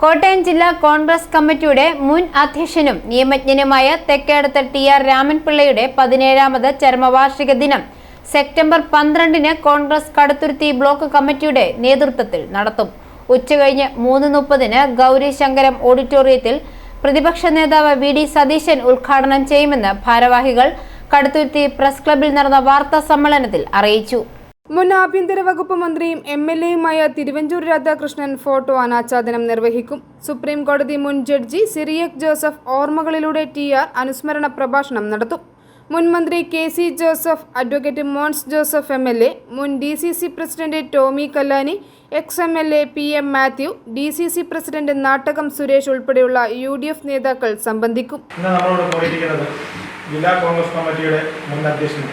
കോട്ടയം ജില്ലാ കോൺഗ്രസ് കമ്മിറ്റിയുടെ മുൻ അധ്യക്ഷനും നിയമജ്ഞനുമായ തെക്കേടത്ത് ടി ആർ രാമൻപിള്ളയുടെ പതിനേഴാമത് ചരമവാർഷിക ദിനം സെപ്റ്റംബർ പന്ത്രണ്ടിന് കോൺഗ്രസ് കടുത്തുരുത്തി ബ്ലോക്ക് കമ്മിറ്റിയുടെ നേതൃത്വത്തിൽ നടത്തും. ഉച്ചകഴിഞ്ഞ് മൂന്ന് മുപ്പതിന് ഗൗരി ശങ്കരം ഓഡിറ്റോറിയത്തിൽ പ്രതിപക്ഷ നേതാവ് വി ഡി സതീശൻ ഉദ്ഘാടനം ചെയ്യുമെന്ന് ഭാരവാഹികൾ കടുത്തുരുത്തി പ്രസ് ക്ലബിൽ നടന്ന വാർത്താ സമ്മേളനത്തിൽ അറിയിച്ചു. മുൻ ആഭ്യന്തര വകുപ്പ് മന്ത്രിയും എം എൽ എയുമായ തിരുവഞ്ചൂർ രാധാകൃഷ്ണൻ ഫോട്ടോ അനാച്ഛാദനം നിർവഹിക്കും. സുപ്രീം കോടതി മുൻ ജഡ്ജി സിറിയക് ജോസഫ് ഓർമ്മകളിലൂടെ ടി ആർ അനുസ്മരണ പ്രഭാഷണം നടത്തും. മുൻ മന്ത്രി K C Joseph advocate Mons Joseph M L A മുൻ D C C president Tomy Kallani ex M L A P M Mathew D C C president Nattakam Suresh ഉൾപ്പെടെയുള്ള U D F നേതാക്കൾ സംബന്ധിക്കും. ജില്ലാ കോൺഗ്രസ് കമ്മിറ്റിയുടെ മുൻ അധ്യക്ഷൻ.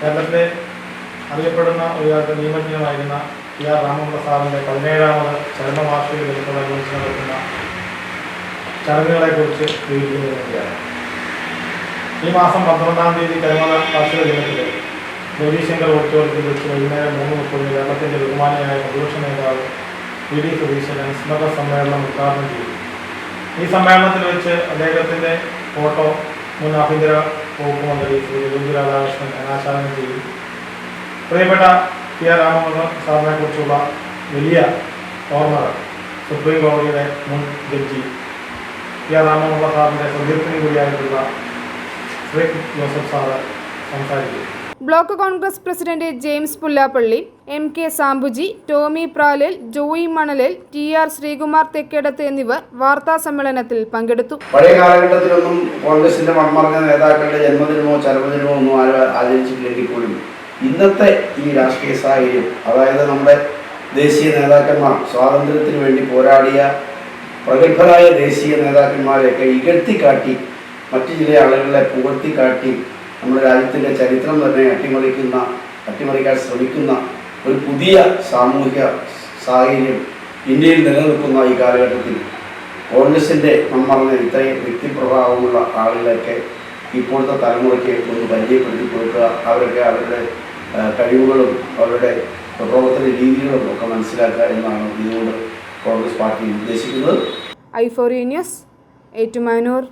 കേരളത്തിലെ അറിയപ്പെടുന്ന ഒരു കാലത്ത് പി ആർ രാമപ്രസാദിന്റെ പതിനേഴാമത് ചരമവാർഷിക ദിനത്തോടനുബന്ധിച്ച് നടക്കുന്ന ചടങ്ങുകളെക്കുറിച്ച് വിവരിക്കുന്നതിന് വേണ്ടിയാണ് ഈ മാസം പന്ത്രണ്ടാം തീയതി ചരമത വാർഷിക ദിനത്തിൽ രവിശങ്കർ ഓഡിറ്റോറിയത്തിൽ വെച്ച് വൈകുന്നേരം മൂന്ന് മുപ്പതിന് കേരളത്തിന്റെ ബഹുമാനിയായ പ്രതിപക്ഷ നേതാവ് വി ഡി സതീശൻ അനുസ്മരണ സമ്മേളനം ഉദ്ഘാടനം ചെയ്തു. ഈ സമ്മേളനത്തിൽ വെച്ച് അദ്ദേഹത്തിന്റെ ഫോട്ടോ മുൻ ആഭ്യന്തര വകുപ്പ് മന്ത്രി ശ്രീ രവീന്ദ്ര രാധാകൃഷ്ണൻ അനാച്ഛാദനം ചെയ്തു. പ്രിയപ്പെട്ട പി ആർ രാമചന്ദ്രൻ സാറിനെ കുറിച്ചുള്ള വലിയ ഓർമ്മകൾ സുപ്രീം കോടതിയുടെ മുൻ ജഡ്ജി പി ആർ രാമകൃഷ്ണ സാറിന്റെ സതീർത്ഥനും കൂടിയായിട്ടുള്ള ശ്രീ ജോസഫ് സാറ് സംസാരിക്കും. Block Congress president James Pullappally M K Sambuji Tomy Pralil Joy Manalil T R Sreekumar Thekkedath എന്നിവർ വാർത്താ സമ്മേളനത്തിൽ പങ്കെടുത്തു. പഴയ കാലഘട്ടത്തിലൊന്നും കോൺഗ്രസിന്റെ മൺമറഞ്ഞ നേതാക്കളുടെ ജന്മദിനമോ ചരമദിനമോ ഒന്നും ആരും ആചരിച്ചിട്ടില്ലെങ്കിൽ പോലും ഇന്നത്തെ ഈ രാഷ്ട്രീയ സാഹചര്യം അതായത് നമ്മുടെ ദേശീയ നേതാക്കന്മാർ സ്വാതന്ത്ര്യത്തിന് വേണ്ടി പോരാടിയ പ്രഗത്ഭരായ ദേശീയ നേതാക്കന്മാരെയൊക്കെ ഇകഴ്ത്തിക്കാട്ടി മറ്റു ചില ആളുകളെ പുകഴ്ത്തിക്കാട്ടി നമ്മുടെ രാജ്യത്തിന്റെ ചരിത്രം തന്നെ അട്ടിമറിക്കുന്ന അട്ടിമറിക്കാൻ ശ്രമിക്കുന്ന ഒരു പുതിയ സാമൂഹിക സാഹചര്യം ഇന്ത്യയിൽ നിലനിൽക്കുന്ന ഈ കാലഘട്ടത്തിൽ കോൺഗ്രസിന്റെ മൺമറഞ്ഞ ഇത്രയും വ്യക്തിപ്രഭാവമുള്ള ആളുകളെയൊക്കെ ഇപ്പോഴത്തെ തലമുറയ്ക്ക് ഒന്ന് പരിചയപ്പെടുത്തി കൊടുക്കുക. അവരൊക്കെ അവരുടെ കഴിവുകളും അവരുടെ പ്രവർത്തന രീതികളും ഒക്കെ മനസ്സിലാക്കുക എന്നാണ് ഇതുകൊണ്ട് കോൺഗ്രസ് പാർട്ടി ഉദ്ദേശിക്കുന്നത്. I four news Ettumanoor.